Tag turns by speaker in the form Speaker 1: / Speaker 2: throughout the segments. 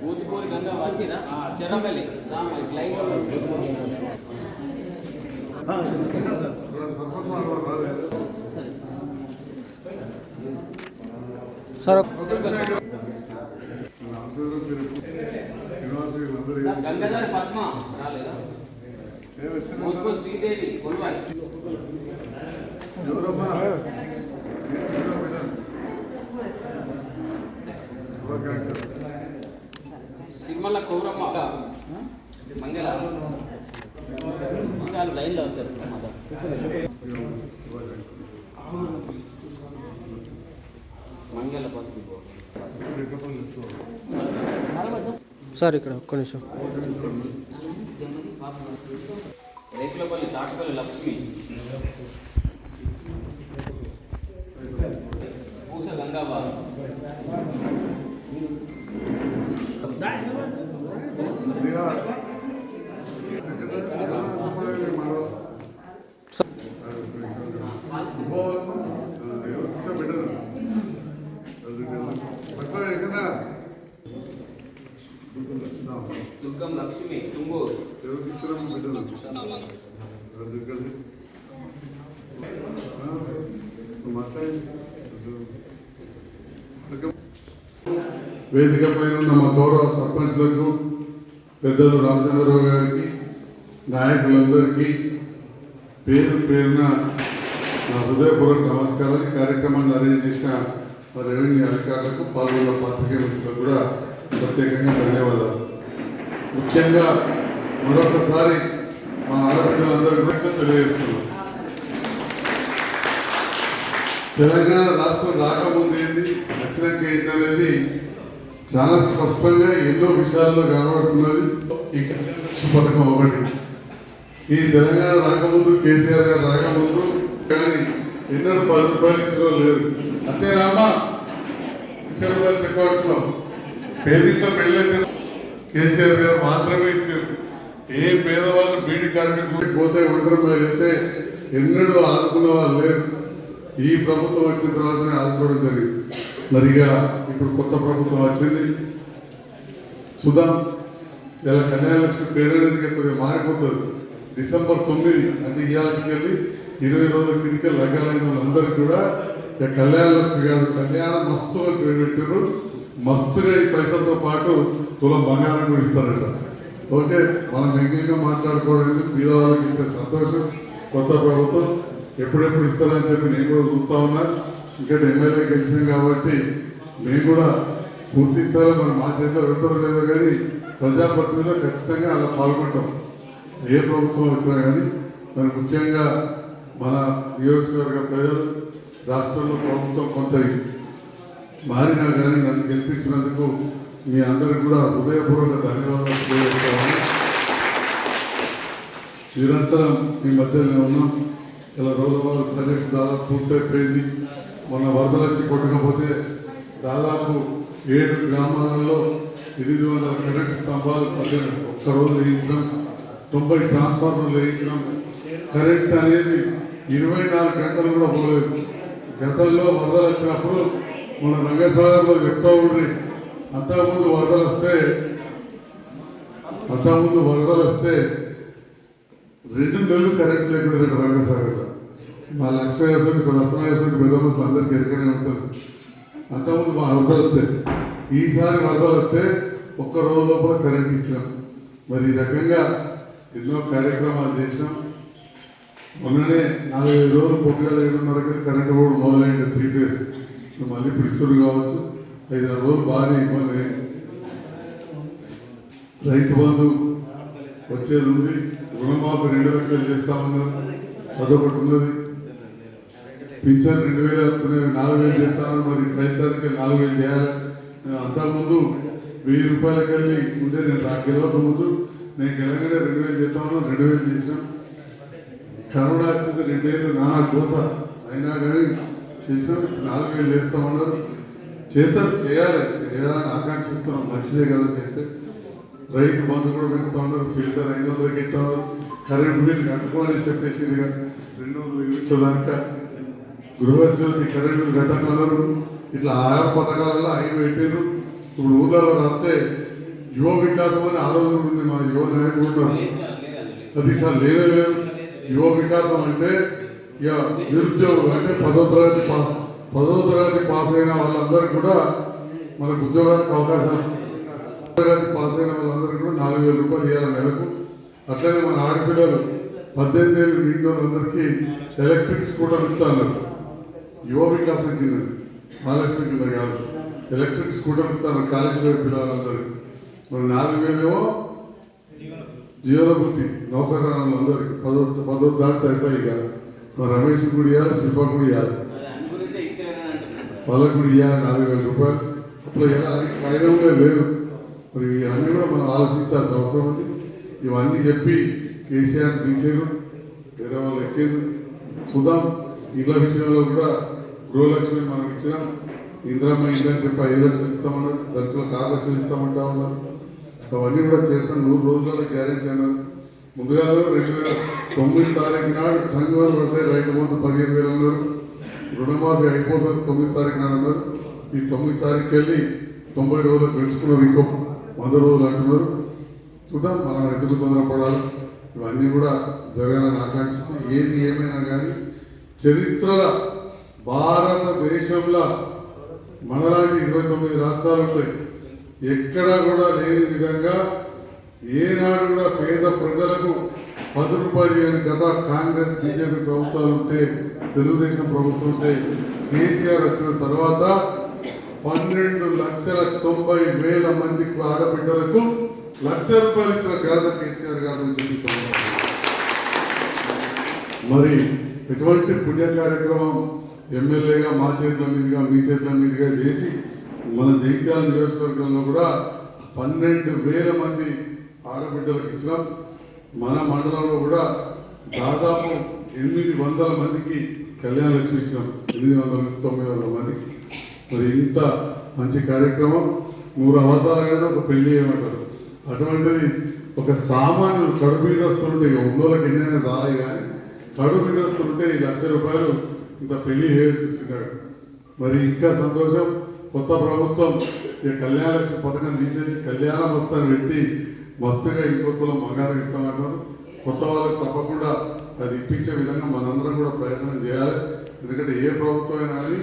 Speaker 1: బూతిపూరి గంగా వచ్చిరా చెరపల్లి
Speaker 2: సార్
Speaker 1: గంగాధర్ పద్మ రాలేదా శ్రీదేవి కొలువాయి వాళ్ళు లైన్లో వస్తారు మంగళ
Speaker 2: సార్ ఇక్కడ ఒక్క నిమిషం.
Speaker 1: రేకులపల్లి తాటపల్లి లక్ష్మి పూస గంగాబాబు దుర్గం లక్ష్మి తుంగూరు
Speaker 3: వేదిక పైన ఉన్న మా గౌరవ సర్పంచ్లకు పెద్దలు రామచంద్రరావు గారికి నాయకులందరికీ పేరు పేరున నా హృదయపూర్వక నమస్కారాలు. ఈ కార్యక్రమాన్ని అరేంజ్ చేసిన రెవెన్యూ అధికారులకు పాల్గొన్న పాత్రికేయ కూడా ప్రత్యేకంగా ధన్యవాదాలు. ముఖ్యంగా మరొకసారి మా ఆడబిడ్డలందరూ కూడా తెలియజేస్తున్నాం. తెలంగాణ రాష్ట్రం రాకముందు ఏంది? వచ్చినాక ఏంది అనేది చాలా స్పష్టంగా ఎన్నో విషయాల్లో కనబడుతున్నది. ఈ కళ్యాణ పథకం ఒకటి. ఈ తెలంగాణ రాకముందు కేసీఆర్ గారు రాకముందు కానీ ఎన్నడూ పది రూపాయలు ఇచ్చిన లేదు. అంతేనామా లక్ష రూపాయలు చెక్కబట్టుకున్నాం పేదింట్లో పెళ్ళైతే కేసీఆర్ గారు మాత్రమే ఇచ్చారు. ఏ పేదవాళ్ళు బీడి కార్మికులు పోతే ఒంటరి అయితే ఎన్నడూ ఆదుకున్న వాళ్ళు లేరు. ఈ ప్రభుత్వం వచ్చిన తర్వాతనే ఆదుకోవడం జరిగింది. మరిగా ఇప్పుడు కొత్త ప్రభుత్వం వచ్చింది. చూద్దాం. ఇలా కన్యాలక్ష్మి లక్ష్మి కొద్దిగా మారిపోతుంది. డిసెంబర్ తొమ్మిది అంటే ఇవాళకి వెళ్ళి ఇరవై రోజుల కిందకి లగ్గాలైన వాళ్ళందరికీ కూడా ఇక కళ్యాణ లక్ష్మి కళ్యాణ మస్తు అని పేరు పెట్టారు మస్తుగా ఈ పైసలతో పాటు తులం బంగారం కూడా ఇస్తారట. ఓకే మనం ఎంగిగా మాట్లాడుకోవడం మీద వాళ్ళకి ఇస్తే సంతోషం కొత్త ప్రభుత్వం ఎప్పుడెప్పుడు ఇస్తారని చెప్పి నేను కూడా చూస్తా ఉన్నా. ఇక్కడ ఎమ్మెల్యే గెలిచినాం కాబట్టి మేము కూడా పూర్తి స్థాయిలో మనం మా చేతిలో పెడతారో లేదో కానీ ప్రజాప్రతినిధిలో ఖచ్చితంగా అలా పాల్గొంటాం. ఏ ప్రభుత్వం వచ్చినా కానీ మరి ముఖ్యంగా మన నియోజకవర్గ ప్రజలు రాష్ట్రంలో ప్రభుత్వం కొంత మారినా కానీ నన్ను గెలిపించినందుకు మీ అందరికి కూడా హృదయపూర్వక ధన్యవాదాలు తెలియజేస్తామని నిరంతరం మీ మధ్యలోనే ఉన్నాం. ఇలా రోజువారు ప్రాజెక్టు దాదాపు పూర్తయిపోయింది. మొన్న వరదలు వచ్చి కొట్టకపోతే దాదాపు ఏడు గ్రామాలలో ఎనిమిది వందల కరెంట్ స్తంభాలు పద్దెనిమిది ఒక్క రోజు వేయించడం తొంభై ట్రాన్స్ఫార్మర్లు వేయించడం కరెంట్ అనేది ఇరవై నాలుగు గంటలు కూడా పోలేదు. గతంలో వరదలు వచ్చినప్పుడు మన రంగసాగర్లో చెప్తా ఉండ్రి. అంతకుముందు వరదలు వస్తే అంతకుముందు వరదలు వస్తే రెండు నెలలు కరెంట్ లేకుండా రెండు రంగసాగర్లో. మా లక్ష్మయ్యేసరికి ఇప్పుడు లక్ష్మయ్యేసరికి పెద్దమసలు అందరికీ ఎరకనే ఉంటుంది అంతకుముందు మా వరదలు వస్తాయి ఈసారి వరదలు వస్తే ఒక్క రోజు లోపల కరెంట్ ఇచ్చాం మరి ఈ రకంగా ఎన్నో కార్యక్రమాలు చేసినాం. మొన్ననే నాలుగైదు రోజులు పొద్దుగా ఏడున్నరకి కరెంట్ కూడా మొదలైంది త్రీ ఫేస్. మళ్ళీ ఇప్పుడు కావచ్చు. ఐదు రోజులు బాగానే ఇవ్వాలి రైతు బంధు వచ్చేది ఉంది. రుణమాఫీ రెండు లక్షలు చేస్తా ఉన్నారు. అదొకటి ఉన్నది. పింఛన్ రెండు వేలు వస్తున్నాయి నాలుగు వేలు చేస్తాను మరి రైతానికి నాలుగు వేలు చేయాలి. అంతకుముందు వెయ్యి రూపాయలకి వెళ్ళి ముందే నేను రా గెలవక ముందు నేను గెలగడ రెండు వేలు చేస్తాను రెండు వేలు చేసాం కరోనా వచ్చింది రెండేళ్ళు నానా కోస. అయినా కానీ చేసాం నాలుగు వేలు చేస్తామన్నారు. చేస్తారు చేయాలి. చేయాలని ఆకాంక్షిస్తున్నాం. మంచిదే కదా చేస్తే. రైతు బంధు కూడా పెంచుతా ఉన్నారు సిలిండర్ ఐదు వందలకి ఇస్తా ఉన్నారు కరెంట్ బిల్ కట్టుకోవాలని చెప్పేసి రెండు వందల యూనిట్ల దాకా గృహజ్యోతి కరెంటు ఘటనలు ఇట్లా ఆయా పథకాలలో ఐదు పెట్టారు ఇప్పుడు ఊర్లలో రాస్తే యువ వికాసం అని ఆలోచన ఉంది. మా యువ నాయకులు అది సార్ లేదే లేదు. యువ వికాసం అంటే ఇక నిరుద్యోగులు అంటే పదో తరగతి పా పదో తరగతి పాస్ అయిన వాళ్ళందరికీ కూడా మనకు ఉద్యోగానికి అవకాశం తరగతి పాస్ అయిన వాళ్ళందరికీ కూడా నాలుగు వేల రూపాయలు ఇవ్వాలి నెలకు. అట్లనే మన ఆడపిల్లలు పద్దెనిమిది ఏళ్ళు నిండిన వాళ్ళందరికీ ఎలక్ట్రిక్ స్కూటర్ ఇస్తాను యువ వికాసం కింద మహాలక్ష్మి కింద కాదు. ఎలక్ట్రిక్ స్కూటర్ ఇస్తాను కాలేజీలో పిల్లలందరికీ మరి నాలుగు వేలేమో జీవనభృతి నౌకరాణాలు అందరికి పదో పదో దాటి అయిపోయి కాదు రమేష్ కూడా ఇవ్వాలి శిల్ప కూడా ఇవ్వాలి వాళ్ళకు కూడా ఇవ్వాలి నాలుగు వేల రూపాయలు. అట్లా ఎలా అది వైద్యంలో లేదు. మరి ఇవన్నీ కూడా మనం ఆలోచించాల్సిన అవసరం ఉంది. ఇవన్నీ చెప్పి కేసీఆర్ దించారు వేరే వాళ్ళు ఎక్కేది చూద్దాం. ఇళ్ళ విషయంలో కూడా గృహలక్ష్మి మనం ఇచ్చినాం. ఇందిరమ్మ ఇంటి అని చెప్పి ఐదు లక్షలు ఇస్తామన్నారు. దళితులకు ఆరు లక్షలు ఇస్తామంటా ఉన్నారు. అవన్నీ కూడా చేస్తాం. నూరు రోజుల గ్యారెంటీ అన్నారు ముందుగా రెండు వేల తొమ్మిది తారీఖు నాడు ధన్యవాదాలు పడితే రైతు బంధు పదిహేను వేలు అన్నారు. రుణమాఫీ అయిపోతుంది తొమ్మిది తారీఖు నాడు అన్నారు. ఈ తొమ్మిది తారీఖు వెళ్ళి తొంభై రోజులు పెంచుకున్నారు ఇంకో వంద రోజులు అంటున్నారు. చూద్దాం మనం ఎందుకు తొందరపడాలి ఇవన్నీ కూడా జరగాలని ఆకాంక్షిస్తాం ఏది ఏమైనా కానీ చరిత్రల భారతదేశంలో మనలాంటి ఇరవై తొమ్మిది రాష్ట్రాలు ఉంటాయి. ఎక్కడా కూడా లేని విధంగా ఏనాడు కూడా పేద ప్రజలకు పది రూపాయలు అని గత కాంగ్రెస్ బీజేపీ ప్రభుత్వాలు ఉంటే తెలుగుదేశం ప్రభుత్వం ఉంటే కేసీఆర్ వచ్చిన తర్వాత పన్నెండు లక్షల తొంభై వేల మంది ఆడబిడ్డలకు లక్ష రూపాయలు ఇచ్చిన ఘనత కేసీఆర్ గారు అని చెప్పి మరి ఎటువంటి పుణ్య కార్యక్రమం ఎమ్మెల్యేగా మా చేతుల మీదుగా మీ చేతుల మీదుగా చేసి మన జగిత్యాల నియోజకవర్గంలో కూడా పన్నెండు వేల మంది ఆడబిడ్డలకు ఇచ్చినాం మన మండలంలో కూడా దాదాపు ఎనిమిది వందల మందికి కళ్యాణ లక్ష్మి ఇచ్చినాం. ఎనిమిది వందల నుంచి తొమ్మిది వందల మందికి. మరి ఇంత మంచి కార్యక్రమం నూరు అవతారాలు ఒక పెళ్ళి చేయమంటారు. అటువంటిది ఒక సామాన్యుడు కడుపు మీద వస్తుంటే ఇక ఉన్నోళ్ళకి ఎన్నైనా చాలే కానీ కడుపు మీద వస్తుంటే ఈ లక్ష రూపాయలు ఇంత పెళ్ళి చేయొచ్చు వచ్చినాడు మరి ఇంకా సంతోషం కొత్త ప్రభుత్వం ఈ కళ్యాణ లక్ష్మి పథకం తీసేసి కళ్యాణ వస్తాను పెట్టి మస్తుగా ఇంకొత్తలో మగారు ఇస్తామంటారు. కొత్త వాళ్ళకి తప్పకుండా అది ఇప్పించే విధంగా మనందరం కూడా ప్రయత్నం చేయాలి. ఎందుకంటే ఏ ప్రభుత్వం అయినా కానీ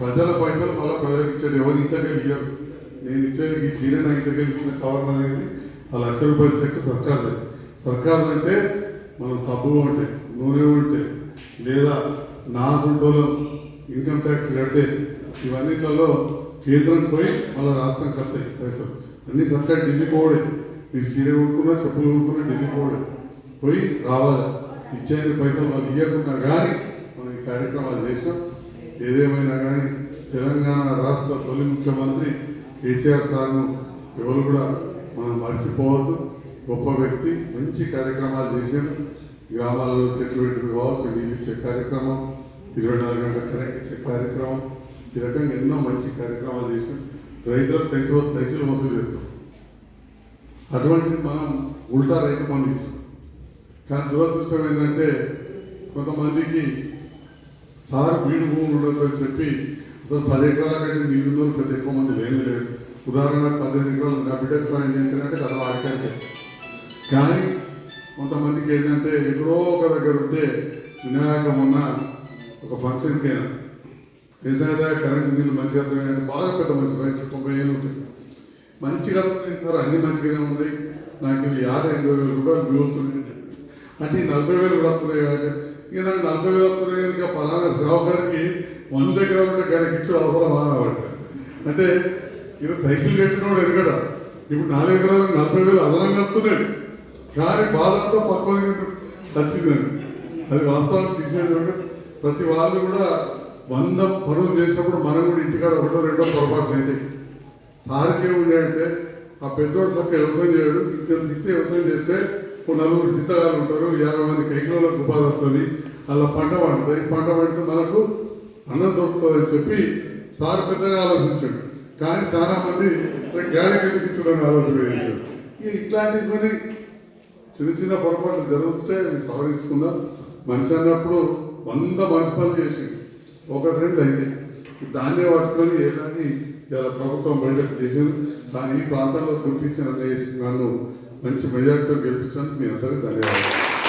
Speaker 3: ప్రజల పైసలు మళ్ళీ ప్రజలకు ఇచ్చేది ఎవరు ఇంతకెళ్ళి ఇయ్యరు. నేను ఇచ్చేది ఈ చీర నా ఇంతకెళ్ళి ఇచ్చిన కవర్ అనేది ఆ లక్ష రూపాయల చెక్ సర్కార్ది. సర్కార్ అంటే మన సబ్బు ఉంటే నూనె ఉంటే లేదా నా సొంతలో ఇన్కమ్ ట్యాక్స్ కడితే ఇవన్నిట్లలో కేంద్రం పోయి మళ్ళీ రాష్ట్రం కడతాయి పైసలు. అన్ని సర్కార్ ఢిల్లీ పోవడే మీరు చీర కొనుక్కున్నా చెప్పులు కొనుక్కున్నా ఢిల్లీ పోవడం పోయి రావాలి. ఇచ్చేది పైసలు వాళ్ళు ఇవ్వకుండా కానీ మనం ఈ కార్యక్రమాలు చేసాం ఏదేమైనా కానీ తెలంగాణ రాష్ట్ర తొలి ముఖ్యమంత్రి కేసీఆర్ సార్ను ఎవరు కూడా మనం మర్చిపోవద్దు. గొప్ప వ్యక్తి మంచి కార్యక్రమాలు చేశారు గ్రామాల్లో చెట్లు పెట్టుకు కావచ్చు నీళ్ళు ఇచ్చే కార్యక్రమం ఇరవై నాలుగు గంటల కరెంట్ ఇచ్చే కార్యక్రమం. ఈ రకంగా ఎన్నో మంచి కార్యక్రమాలు చేశాం. రైతులకు తైసు తైసులు వసూలు చేస్తాం. అటువంటిది మనం ఉల్టా రైతు పనులు ఇస్తాం కానీ దురదృష్టం ఏంటంటే కొంతమందికి సార్ వీడు భూములు ఉండదని చెప్పి అసలు పది ఎకరాల కంటే మీది పెద్ద ఎక్కువ మంది లేని లేరు. ఉదాహరణ పద్దెనిమిది ఎకరాలు నా బిడ్డకు సాయం చేయించాలంటే కదా ఆడికంటే కానీ కొంతమందికి ఏంటంటే ఎక్కడో ఒక దగ్గర ఉంటే వినాయక మొన్న ఒక ఫంక్షన్కి అయినా వ్యవసాయ కరెంటు బిల్లు మంచిగా బాగా పెద్ద మనిషి వయసు తొంభై ఏళ్ళు ఉంటుంది మంచిగా అర్థమైంది సార్ అన్ని మంచిగానే ఉన్నాయి. నాకు ఇవి ఎనభై వేలు కూడా మిగులుతున్నాయి అంటే ఈ నలభై వేలు కూడా వస్తున్నాయి కాబట్టి ఇక నాకు నలభై వేలు వస్తున్నాయి కనుక పలానా శ్రావకారికి వంద ఎకరాలు ఉంటే ఇచ్చిన అవసరం అనమాట అంటే ఇది తైసులు పెట్టినోడు ఎనకడ ఇప్పుడు నాలుగు ఎకరాలు నలభై వేలు అదనంగా వస్తున్నాడు కానీ బాధతో పక్కన వచ్చిందండి అది వాస్తవం తీసేది ప్రతి వాళ్ళు కూడా వంద పనులు చేసినప్పుడు మనం కూడా ఇంటికాడ ఒకటో రెండో పొరపాటు అయితే సార్కి ఉండే అంటే ఆ పెద్దోడు సక్క వ్యవసాయం చేయడు ఇంత ఇంత వ్యవసాయం చేస్తే ఒక నలుగురు చిత్తగాలు ఉంటారు యాభై మంది కైకిలోలకు ఉపాధి వస్తుంది అలా పంట పండుతుంది. పంట పండితే మనకు అన్నం దొరుకుతుంది అని చెప్పి సార్ పెద్దగా ఆలోచించాడు. కానీ చాలా మంది గాడి కనిపించడానికి ఆలోచన ఈ ఇక ఇట్లాంటి కొన్ని చిన్న చిన్న పొరపాట్లు జరుగుతుంటే సవరించుకుందాం మనిషి అన్నప్పుడు వంద మంచి పనులు చేసి ఒకటి రెండు అయితే. దాన్నే పట్టుకొని ఎలాంటి ఇలా ప్రభుత్వం బయటకు చేసింది దాని ఈ ప్రాంతంలో గుర్తించిన నన్ను మంచి మెజార్టీతో గెలిపించినందుకు మీ అందరికీ ధన్యవాదాలు.